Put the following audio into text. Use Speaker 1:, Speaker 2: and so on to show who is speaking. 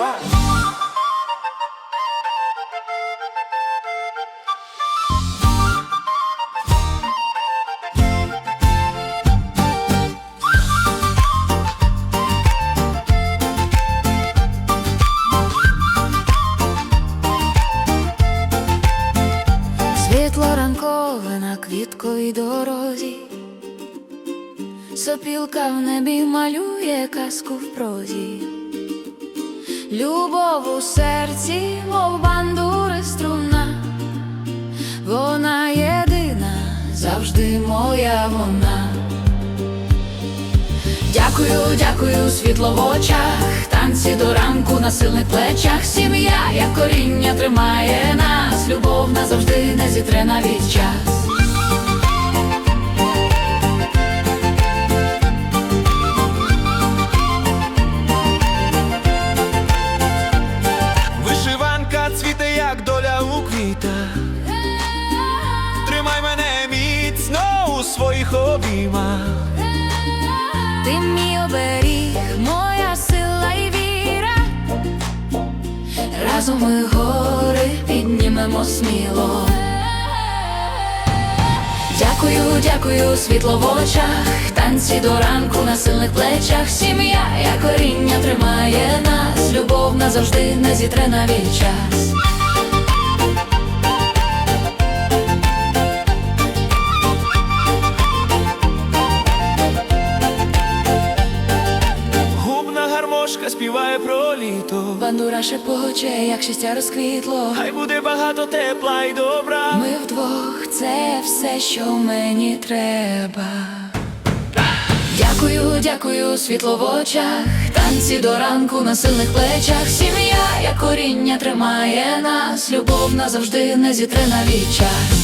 Speaker 1: Світло ранкове на квітковій дорозі, сопілка в небі малює казку в прозі, любов у серці, мов бандури струна, вона єдина, завжди моя вона. Дякую, дякую, світло в очах, танці до ранку на сильних плечах, сім'я, як коріння тримає нас, любов назавжди не зітре навіть час.
Speaker 2: Своїх обіймах.
Speaker 1: Ти мій оберіг, моя сила і віра. Разом ми гори піднімемо сміло. Дякую, дякую, світло в очах, танці до ранку на сильних плечах, сім'я, як коріння тримає нас, любов назавжди не зітре навіть час.
Speaker 2: Гармошка співає про літо.
Speaker 1: Бандура шепоче, як щастя розквітло.
Speaker 2: Хай буде багато тепла і добра.
Speaker 1: Ми вдвох це все, що мені треба. Дякую, дякую, світло в очах, танці до ранку на сильних плечах, сім'я, як коріння тримає нас, любов назавжди не зітре навіть час.